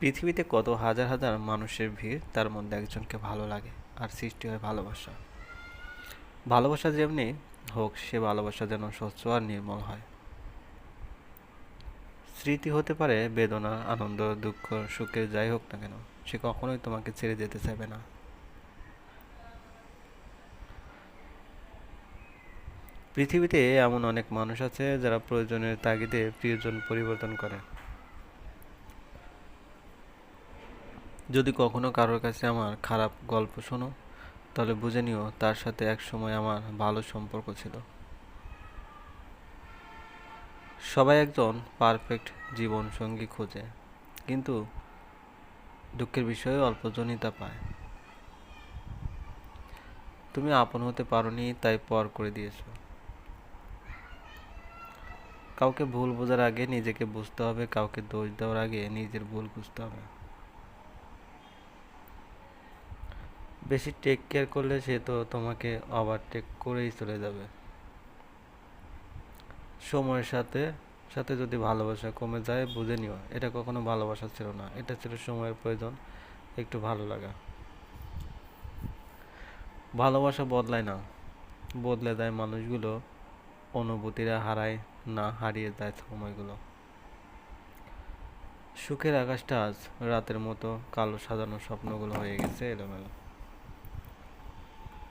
পৃথিবীতে কত হাজার হাজার মানুষের ভিড়, তার মধ্যে একজনকে ভালো লাগে আর সৃষ্টি হয় ভালোবাসা। ভালোবাসা যেমনি হোক, সে ভালোবাসা যেন স্বচ্ছ আর নির্মল হয়। স্মৃতি হতে পারে বেদনা, আনন্দ, দুঃখ সুখে যাই হোক না কেন, সে কখনোই তোমাকে ছেড়ে যেতে চাইবে না। পৃথিবীতে এমন অনেক মানুষ আছে যারা প্রয়োজনের তাগিদে প্রিয়জন পরিবর্তন করে। যদি কখনো কারোর কাছে আমার খারাপ গল্প শোনো, তাহলে বুঝে নিও তার সাথে এক সময় আমার ভালো সম্পর্ক ছিল। সবাই একজন পারফেক্ট জীবন সঙ্গী খোঁজে, কিন্তু দুঃখের বিষয়ে অল্পজনই তা পায়। তুমি আপন হতে পারোনি, তাই পর করে দিয়েছ। কাউকে ভুল বোঝার আগে নিজেকে বুঝতে হবে, কাউকে দোষ দেওয়ার আগে নিজের ভুল বুঝতে হবে। বেশি টেক কেয়ার করলে সে তো তোমাকে ওভারটেক করেই চলে যাবে। সময়ের সাথে সাথে যদি ভালোবাসা কমে যায়, বুঝে নিও, এটা কখনো ভালোবাসা ছিল না, এটা ছিল সময়ের প্রয়োজন, একটু ভালো লাগা। ভালোবাসা বদলায় না, বদলে দেয় মানুষগুলো, অনুভূতিরা হারায় না, হারিয়ে যায় সময়গুলো। সুখের আকাশটা আজ রাতের মতো কালো সাজানো স্বপ্নগুলো হয়ে গেছে এলোমেলো।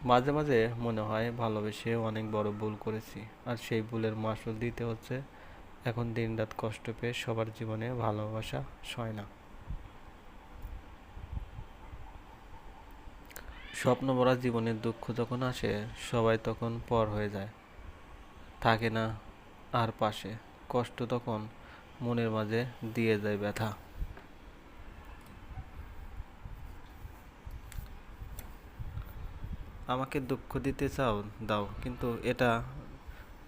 মাঝে মাঝে মনে হয় ভালোবেসে অনেক বড় ভুল করেছি। আর সেই ভুলের মাসুল দিতে হচ্ছে। এখন দিনরাত কষ্ট পেয়ে সবার জীবনে ভালোবাসা সয় না। স্বপ্ন ভরা জীবনের দুঃখ যখন আসে, সবাই তখন পর হয়ে যায়। থাকে না আর পাশে। কষ্ট তখন মনের মাঝে দিয়ে যায় ব্যথা। আমাকে দুঃখ দিতে চাও, দাও। কিন্তু এটা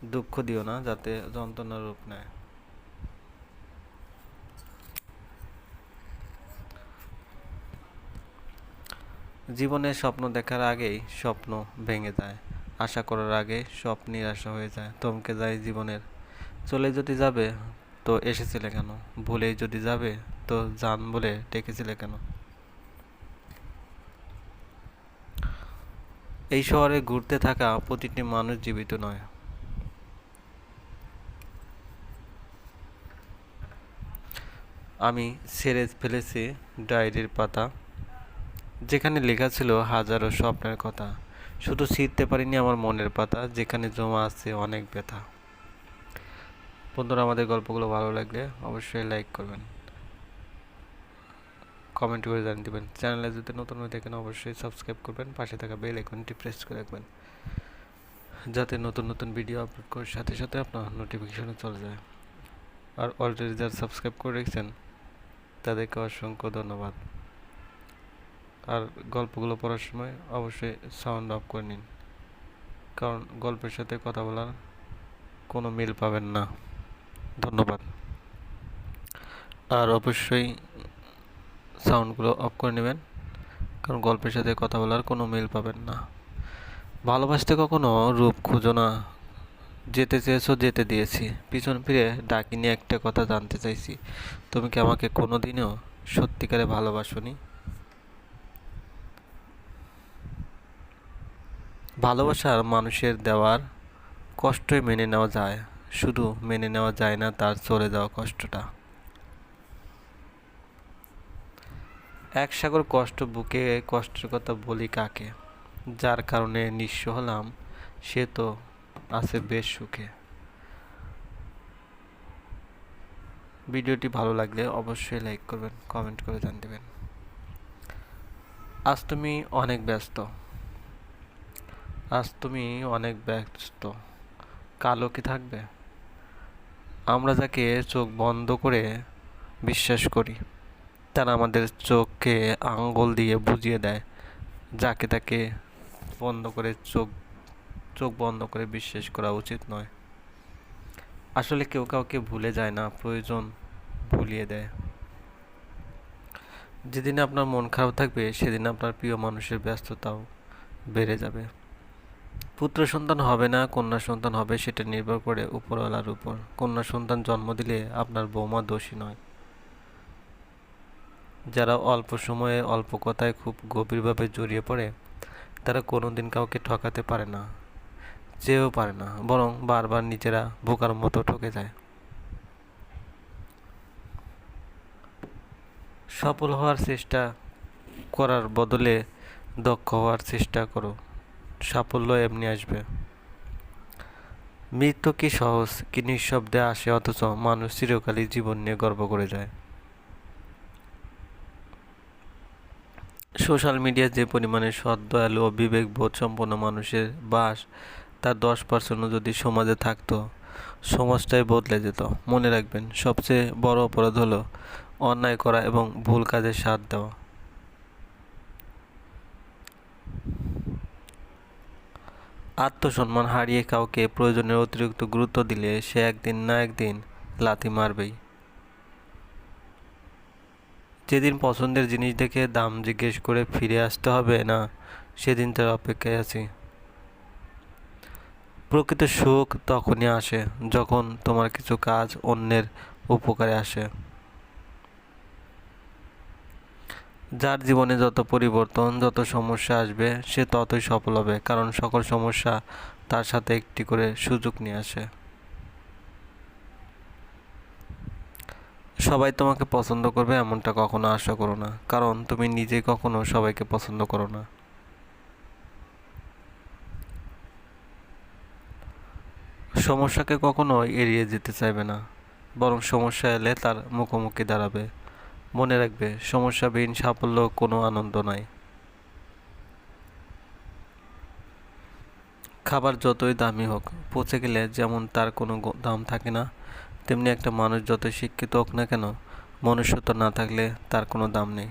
দুঃখ দিও না, যাতে যন্ত্রণার রূপ নেয়। জীবনের স্বপ্ন দেখার আগেই স্বপ্ন ভেঙে যায়। আশা করার আগে সব নিরাশা হয়ে যায়। থমকে যায় জীবনের। চলে যদি যাবে, তো এসেছিলে কেন? ভুলেই যদি যাবে, তো জান বলে ডেকেছিলে কেন? এই শহরে ঘুরতে থাকা প্রতিটি মানুষ জীবিত নয়। আমি ছেড়ে ফেলেছি ডায়েরির পাতা, যেখানে লেখা ছিল হাজারো স্বপ্নের কথা। শুধু ছিঁড়তে পারিনি আমার মনের পাতা, যেখানে জমা আছে অনেক ব্যথা। বন্ধুরা, আমাদের গল্পগুলো ভালো লাগলে অবশ্যই লাইক করবেন। কমেন্ট করে জানিয়ে দেবেন। চ্যানেলে যদি নতুন হয়ে থাকেন, অবশ্যই সাবস্ক্রাইব করবেন, পাশে থাকা বেল আইকনটি প্রেস করে রাখবেন। যাতে নতুন নতুন ভিডিও আপলোড করার সাথে সাথে আপনার নোটিফিকেশনে চলে যায়। আর অলরেডি যারা সাবস্ক্রাইব করে রেখেছেন তাদেরকে অসংখ্য ধন্যবাদ। আর গল্পগুলো পড়ার সময় অবশ্যই সাউন্ড অফ করে নিন। কারণ গল্পের সাথে কথা বলার কোনো মিল পাবেন না। ধন্যবাদ। আর অবশ্যই সাউন্ডগুলো অফ করে নেবেন। কারণ গল্পের সাথে কথা বলার কোনো মিল পাবেন না। ভালোবাসতে কখনো রূপ খুঁজো না। যেতে চেয়েছো যেতে দিয়েছি। পিছন ফিরে ডাকিনি একটা কথা জানতে চাইছি। তুমি কি আমাকে কোনো দিনও সত্যিকারে ভালোবাসনি? ভালোবাসার মানুষের দেওয়ার কষ্টই মেনে নেওয়া যায়। শুধু মেনে নেওয়া যায় না, তার চলে যাওয়া কষ্টটা। এক সাগর কষ্ট বুকে কষ্টের কথা বলি কাকে? যার কারণে নিঃস্ব হলাম, সে তো আছে বেশ সুখে। ভিডিওটি ভালো লাগলে অবশ্যই লাইক করবেন, কমেন্ট করে জান দেবেন। আজ তুমি অনেক ব্যস্ত। আজ তুমি অনেক ব্যস্ত। কালো কি থাকবে? আমরা যাকে চোখ বন্ধ করে বিশ্বাস করি, তারা আমাদের চোখকে আঙ্গুল দিয়ে বুঝিয়ে দেয়, যাকে তাকে বন্ধ করে চোখ চোখ বন্ধ করে বিশ্বাস করা উচিত নয়। আসলে কেউ কাউকে ভুলে যায় না, প্রয়োজন ভুলিয়ে দেয়। যেদিন আপনার মন খারাপ থাকবে, সেদিন আপনার প্রিয় মানুষের ব্যস্ততাও বেড়ে যাবে। পুত্র সন্তান হবে না, কন্যা সন্তান হবে, সেটা নির্ভর করে উপরওয়ালার উপর। কন্যা সন্তান জন্ম দিলে আপনার বৌমা দোষী নয়। যারা অল্প সময়ে অল্প কথায় খুব গভীরভাবে জড়িয়ে পড়ে, তারা কোনো দিন কাউকে ঠকাতে পারে না চেয়েও পারে না, বরং বারবার নিজেরা বোকার মতো ঠকে যায়। সফল হওয়ার চেষ্টা করার বদলে দক্ষ হওয়ার চেষ্টা করো, সাফল্য এমনি আসবে। মৃত্যু কি সহজ, কি নিঃশব্দে আসে অথচ মানুষ চিরকালই জীবন নিয়ে গর্ব করে যায়। সোশ্যাল মিডিয়া যে পরিমাণে সৎ, দয়ালু ও বিবেকবোধ সম্পন্ন মানুষের বাস, তার দশ পার্সেন্টও যদি সমাজে থাকতো, সমাজটাই বদলে যেত। মনে রাখবেন, সবচেয়ে বড় অপরাধ হলো অন্যায় করা এবং ভুল কাজে সাথ দেওয়া। আত্মসম্মান হারিয়ে কাউকে প্রয়োজনের অতিরিক্ত গুরুত্ব দিলে সে একদিন না একদিন লাথি মারবেই। যেদিন পছন্দের জিনিস দেখে দাম জিজ্ঞেস করে ফিরে আসতে হবে না, সেদিন তার অপেক্ষায় আছি। প্রকৃত সুখ তখনই আসে যখন তোমার কিছু কাজ অন্যের উপকারে আসে। যার জীবনে যত পরিবর্তন, যত সমস্যা আসবে, সে ততই সফল হবে, কারণ সকল সমস্যা তার সাথে একটি করে সুযোগ নিয়ে আসে। সবাই তোমাকে পছন্দ করবে এমনটা কখনো আশা করো না। কারণ তুমি নিজে কখনো সবাইকে পছন্দ করো না। সমস্যাকে কখনো এড়িয়ে যেতে চাইবে না। বরং সমস্যা এলে তার মুখোমুখি দাঁড়াবে। মনে রাখবে, সমস্যাবিহীন সাফল্য কোনো আনন্দ নয় খাবার যতই দামি হোক, পচে গেলে যেমন তার কোনো দাম থাকে না তেমনি একটা মানুষ যত শিক্ষিত হোক না কেন, মনুষ্যত্ব না থাকলে তার কোনো দাম নেই।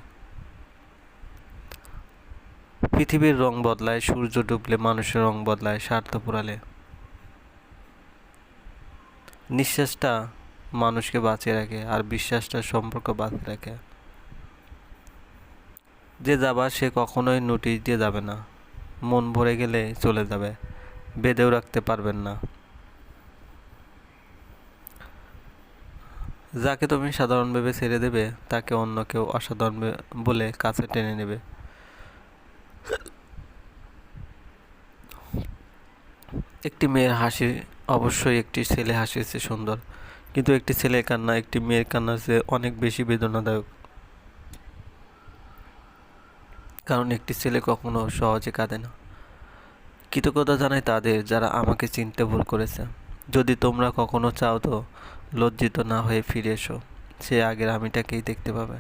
পৃথিবীর রং বদলায়, সূর্য ডুবলে মানুষের রং বদলায়, স্বার্থ পুরালে নিঃশ্বাসটা মানুষকে বাঁচিয়ে রাখে আর বিশ্বাসটা সম্পর্ক বাঁচিয়ে রাখে। যে যাবার সে কখনোই নোটিশ দিয়ে যাবে না। মন ভরে গেলে চলে যাবে। বেঁধেও রাখতে পারবেন না। যাকে তুমি সাধারণ ভেবে ছেড়ে দেবে, তাকে অন্য কেউ অসাধারণ বলে কাছে টেনে নেবে। একটি মেয়ের হাসি অবশ্যই একটি ছেলে হাসিছে সুন্দর। কিন্তু একটি ছেলের কান্না, একটি মেয়ের কান্নার চেয়ে অনেক বেশি বেদনাদায়ক। কারণ একটি ছেলে কখনো সহজে কাঁদে না। কৃতজ্ঞতা জানাই তাদের যারা আমাকে চিনতে ভুল করেছে। যদি তোমরা কখনো চাও তো লজ্জিত না হয়ে ফিরে এসো। সে আগের আমিটাকেই দেখতে পাবে।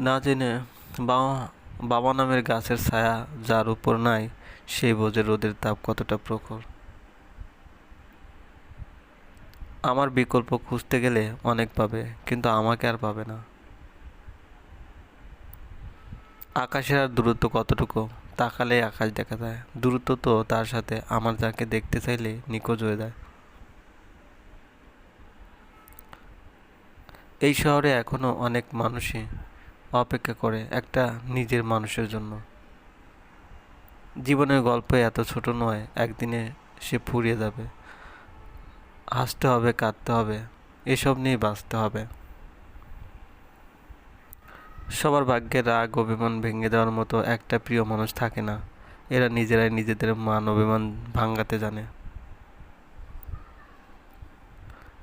না জেনে বাবা বাবা নামের গাছের ছায়া যার উপর নাই, সেই বোঝে রোদের তাপ কতটা প্রখর। আমার বিকল্প খুঁজতে গেলে অনেক পাবে, কিন্তু আমাকে আর পাবে না। আকাশের আর দূরত্ব কতটুকু? তাকালে আকাশ দেখা যায়। দূরত্ব তো তার সাথে আমার যাকে দেখতে চাইলে নিখোঁজ হয়ে যায়। এই শহরে এখনও অনেক মানুষই অপেক্ষা করে একটা নিজের মানুষের জন্য। জীবনের গল্প এত ছোট নয়, একদিনে সে ফুরিয়ে যাবে। হাসতে হবে, কাঁদতে হবে, এসব নিয়ে বাঁচতে হবে। সবার ভাগ্যের রাগ, অভিমান ভেঙে দেওয়ার মতো একটা প্রিয় মানুষ থাকে না। এরা নিজেরাই নিজেদের মান, অভিমান ভাঙ্গাতে জানে।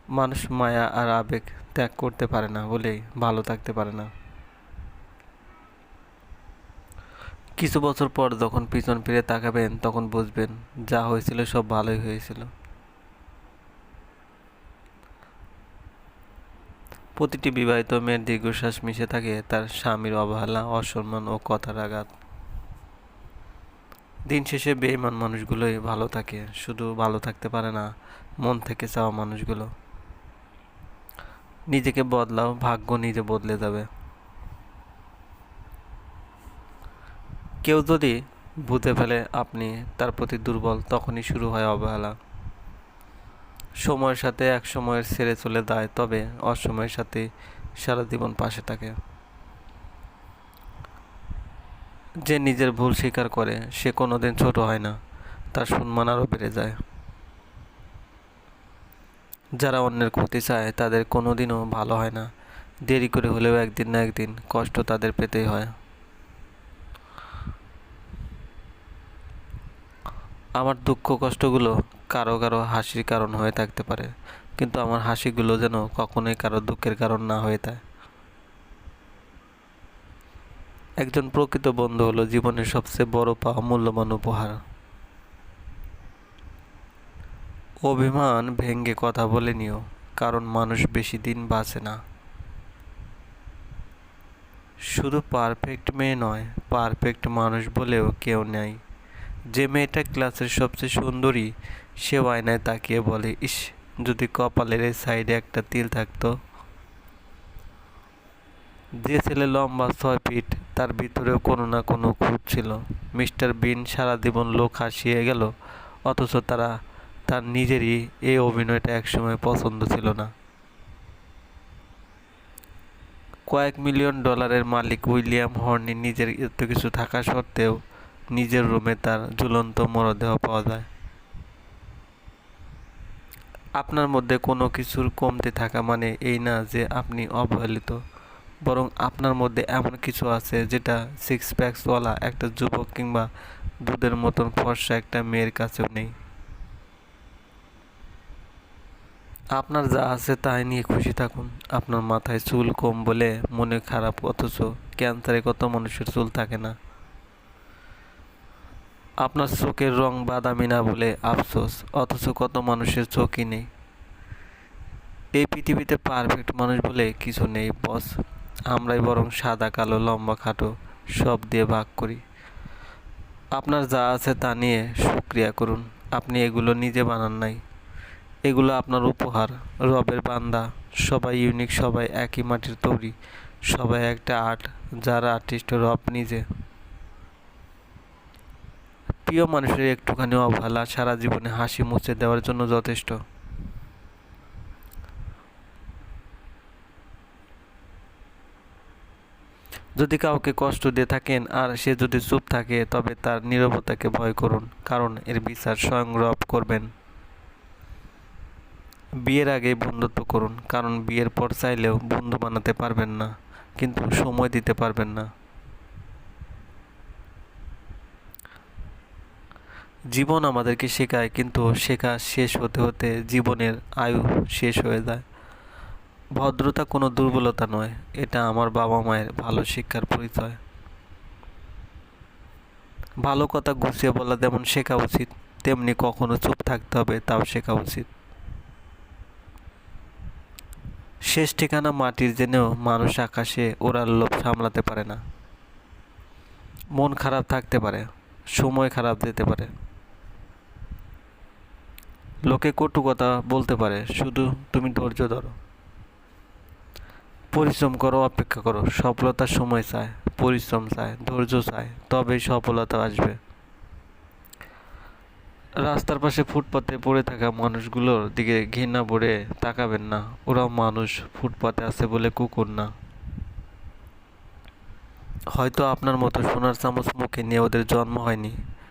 মানুষ মায়া আর আবেগ ত্যাগ করতে পারে না বলেই ভালো থাকতে পারে না। কিছু বছর পর যখন পিছন ফিরে তাকাবেন, তখন বুঝবেন যা হয়েছিল সব ভালোই হয়েছিল। প্রতিটি বিবাহিত মেয়ের দীর্ঘশ্বাস মিশে থাকে তার স্বামীর অবহেলা, অসম্মান ও কথার আঘাত। দিন শেষে বেইমান মানুষগুলোই ভালো থাকে, শুধু ভালো থাকতে পারে না, মন থেকে চাওয়া মানুষগুলো। নিজেকে বদলাও, ভাগ্য নিজে বদলে যাবে। কেউ যদি বুঝে ফেলে আপনি, তার প্রতি দুর্বল, তখনই শুরু হয় অবহেলা। সময়ের সাথে এক সময়ের ছেড়ে চলে যায়, তবে অসময়ের সাথে সারা জীবন পাশে থাকে। যে নিজের ভুল স্বীকার করে, সে কোনোদিন ছোট হয় না, তার সম্মান আরও বেড়ে যায়। যারা অন্যের ক্ষতি চায়, তাদের কোনো দিনও ভালো হয় না। দেরি করে হলেও একদিন না একদিন কষ্ট তাদের পেতেই হয়। আমার দুঃখ কষ্টগুলো কারও কারও হাসির কারণ হয়ে থাকতে পারে, কিন্তু আমার হাসিগুলো যেন কখনোই কারও দুঃখের কারণ না হয়ে থাকে। একজন প্রকৃত বন্ধু হলো জীবনের সবচেয়ে বড় পাওয়া মূল্যবান উপহার। অভিমান ভেঙ্গে কথা বলে নিও, কারণ মানুষ বেশি দিন বাঁচে না। শুধু পারফেক্ট মেয়ে নয় পারফেক্ট মানুষ বলেও কেউ নেই। যে মেয়েটা ক্লাসের সবচেয়ে সুন্দরী, সে আয়নায় তাকিয়ে বলে, ইস, যদি কপালের এই সাইডে একটা তিল থাকতো? যে ছেলে লম্বা ছয় ফিট, তার ভিতরেও কোনো না কোনো খুঁত ছিল। মিস্টার বিন সারা জীবন লোক হাসিয়ে গেল, অথচ তারা, তার নিজেরই এই অভিনয়টা একসময় পছন্দ ছিল না। কয়েক মিলিয়ন ডলারের মালিক উইলিয়াম হর্নি নিজের এত কিছু থাকা সত্ত্বেও নিজের রুমে তার ঝুলন্ত মরদেহ পাওয়া যায়। আপনার মধ্যে কোনো কিছুর কমতে থাকা মানে এই না যে আপনি অবহেলিত, বরং আপনার মধ্যে এমন কিছু আছে যেটা সিক্স প্যাক্সওয়ালা একটা যুবক কিংবা দুধের মতন ফর্সা একটা মেয়ের কাছেও নেই। আপনার যা আছে তাই নিয়ে খুশি থাকুন। আপনার মাথায় চুল কম বলে মনে খারাপ, অথচ ক্যান্সারে কত মানুষের চুল থাকে না। আপনার চোখের রং বাদামি না বলে আফসোস, অথচ কত মানুষের চোখই নেই। এই পৃথিবীতে পারফেক্ট মানুষ বলে কিছু নেই বস আমরাই বরং সাদা, কালো, লম্বা, খাটো, সব দিয়ে ভাগ করি। আপনার যা আছে তা নিয়ে সুক্রিয়া করুন, আপনি এগুলো নিজে বানান নাই। এগুলো আপনার উপহার, রবের বান্দা। সবাই ইউনিক সবাই একই মাটির তৈরি, সবাই একটা আর্ট যার আর্টিস্ট রব নিজে। প্রিয় মানুষের একটুখানি অবহেলা সারা জীবনে হাসি মুছে দেওয়ার জন্য যথেষ্ট। যদি কাউকে কষ্ট দিয়ে থাকেন আর সে যদি চুপ থাকে, তবে তার নীরবতাকে ভয় করুন, কারণ এর বিচার স্বয়ং রব করবেন। বিয়ের আগে বন্ধুত্ব করুন, কারণ বিয়ের পর চাইলেও বন্ধু বানাতে পারবেন না, কিন্তু সময় দিতে পারবেন না। জীবন আমাদেরকে শেখায়, কিন্তু শেখা শেষ হতে হতে জীবনের আয়ু শেষ হয়ে যায়। ভদ্রতা কোনো দুর্বলতা নয়, এটা আমার বাবা মায়ের ভালো শিক্ষার পরিচয়। ভালো কথা গুছিয়ে বলা যেমন শেখা উচিত, তেমনি কখনো চুপ থাকতে হবে তাও শেখা উচিত। শেষ ঠিকানা মাটির জেনেও মানুষ আকাশে ওরার লোভ সামলাতে পারে না। মন খারাপ থাকতে পারে, সময় খারাপ যেতে পারে। লোকে কটু কথা বলতে পারে, শুধু তুমি ধৈর্য ধরো। পরিশ্রম করো, অপেক্ষা করো। সফলতার সময় চায়, পরিশ্রম চায়, ধৈর্য চায়, তবেই সফলতা আসবে। রাস্তার পাশে ফুটপাতে পড়ে থাকা মানুষগুলোর দিকে ঘৃণা ভরে তাকাবেন না। ওরাও মানুষ, ফুটপাতে আছে বলে কুকুর না। হয়তো আপনার মতো সোনার চামচ মুখে নিয়ে ওদের জন্ম হয়নি।